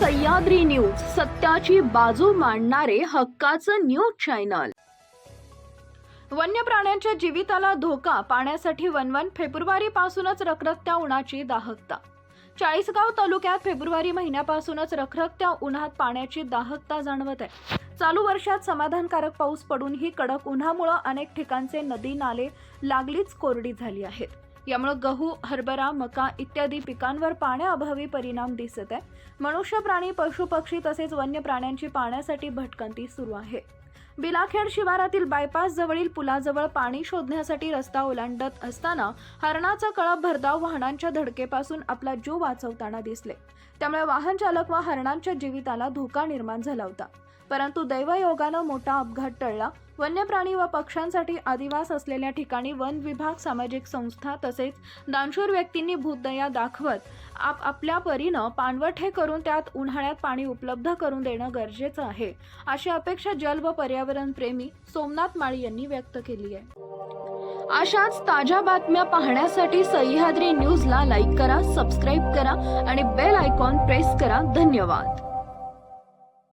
Sahyadri news सत्याची बाजू मांडणारे हक्काचं न्यूज चॅनल. वन्य प्राण्यांच्या जीविताला धोका पाण्यासाठी वनवन फेब्रुवारी पासूनच रखरखत्या उन्हाची दाहकता. चाळीसगाव तालुक्यात फेब्रुवारी महिन्यापासूनच रखरखत्या उन्हात पाण्याची दाहकता जाणवत आहे. चालू वर्षात समाधानकारक पाऊस पडूनही कडक उन्हामुळं अनेक ठिकाणचे नदी नाले लागलीच कोरडी झाली आहेत. यामुळे गहू हरभरा मका इत्यादी पिकांवर पाण्याअभावी परिणाम दिसत आहे. मनुष्य प्राणी पशुपक्षी तसेच वन्य प्राण्यांची पाण्यासाठी भटकंती सुरू आहे. बिलाखेड शिवारातील बायपास जवळील पुलाजवळ पाणी शोधण्यासाठी रस्ता ओलांडत असताना हरणाचा कळप भरधाव वाहनांच्या धडकेपासून आपला जीव वाचवताना दिसले. त्यामुळे वाहन चालक व हरणांच्या जीविताला धोका निर्माण झाला होता. परंतु दैवयोगानं मोठा अपघात टळला. वन्य प्राणी व पक्ष्यांसाठी आदिवास असलेल्या ठिकाणी वन विभाग सामाजिक संस्था तसेच दानशूर व्यक्तींनी भूतदया दाखवत आप आपल्या परीनं पाणवठे करून त्यात उन्हाळ्यात पाणी उपलब्ध करून देणं गरजेचं आहे अशी अपेक्षा जल व पर्यावरण प्रेमी सोमनाथ माळी यांनी व्यक्त केली आहे. अशाच ताज्या बातम्या पाहण्यासाठी सह्याद्री न्यूजला लाईक करा सबस्क्राईब करा आणि बेल आयकॉन प्रेस करा. धन्यवाद.